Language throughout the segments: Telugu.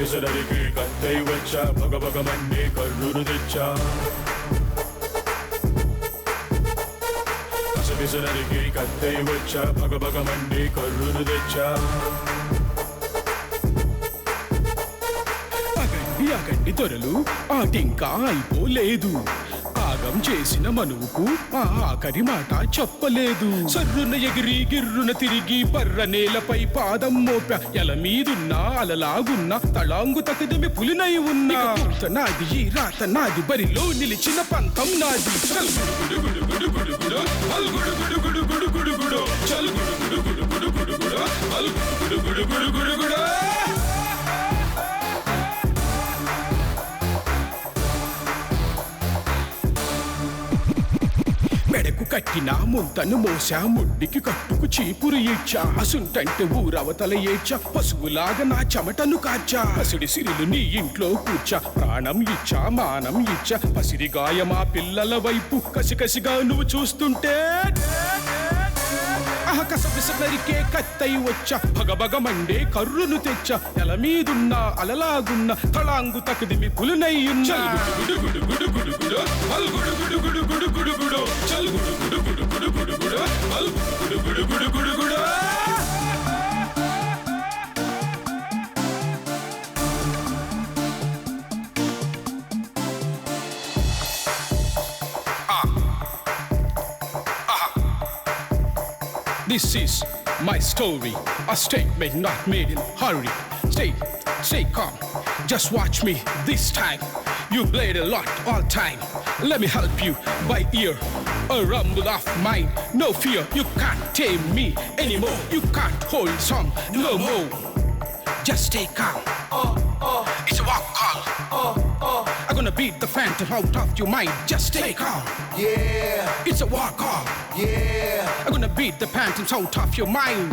కసపిసలరికి కత్తై వచ్చా భగ భగ మండి కర్రును తెచ్చా కసపిసలరికి కత్తై వచ్చా భగ భగ మండి కర్రును తెచ్చా అగండి అగండి దొరలు ఆటింకా అయిపోలేదు. త్యాగం చేసిన మనువుకు ఆ ఆఖరి మాట చెప్పలేదు సర్రున ఎగిరి గిర్రున తిరిగి పర్ర నేలపై పాదం మోప ఎల అలలాగున్న తళాంగు తకదమి పులినై ఉన్నా నాది ఈ రాత నాది బరిలో నిలిచిన పంతం నాది చల్ గుడు గుడు గుడు గుడు గుడు మెడకు కట్టిన ముంతను మోసా ముడ్డికి కట్టుకు చీపురు ఈడ్చా. అసుంటంటే ఊరవతల ఏడ్చా పశువులాగా నా చెమటను కాచా పసిడి సిరిలు నీ ఇంట్లో కూర్చా ప్రాణం ఇచ్చా మానం ఇచ్చా. పసిడి గాయమా పిల్లల వైపు కసికసిగా నువ్వు చూస్తుంటే. కసపిస నరికే కత్తై వచ్చ. భగభగ మండే కర్రును తెచ్చ. నెల మీదున్న అలలాగున్న Talangu తకదిమి పులునయ్యున్న This is my story, a statement not made in hurry. Stay, stay calm, just watch me this time. You played a lot all time. Let me help you by ear. A rumble of mine, no fear. You can't tame me anymore. You can't hold song no more. Just stay calm. Oh, oh. It's a walk call. Oh, oh. I'm gonna beat the phantom out of your mind. Just stay calm. Yeah, It's a walk call. yeah. I'm gonna beat the phantoms out of your mind.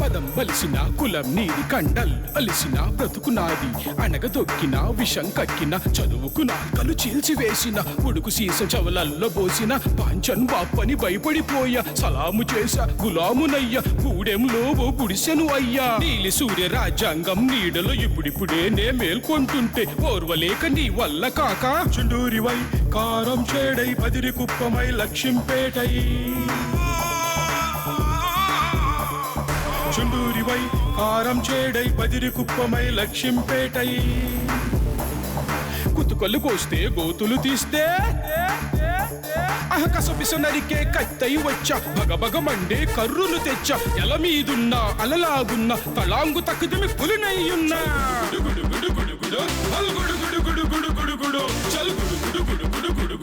పదం బలిసిన కులం నీది కండల్ అలిసిన బ్రతుకునాది అణగదొక్కిన విషం కక్కిన చదువుకు నాల్కలు చీల్చివేసిన ఉడుకు సీస చవలల్లో పోసిన పాంచన్ బాప్పని భయపడిపోయా సలాము చేసా గులామునయ్య గూడెంలో ఓ గుడిసెను అయ్యా. నీలి సూర్య రాజ్యాంగం నీడలో ఇప్పుడిప్పుడే నే మేల్కొంటుంటే ఓర్వలేక నీ వల్ల కాక. చుండూరివై కారం చేడై పదిరి కుప్పమై లక్ష్యంపేటై చుండూరివై కారం చేడై పదిరి కుప్పమై లక్ష్యంపేటై కుతుకలు కోస్తే గోతులు తీస్తే అహకసపిస నరికే కత్తై వచ్చ భగభగ మండే కర్రులు తెచ్చ ఎల మీదున్న అలలాగున్న తలాంగు తక్కుదిమి పులినయ్యున్నా గుడు గుడు గుడు గుడు గుడు అల్ గుడు గుడు గుడు గుడు గుడు గుడు గుడు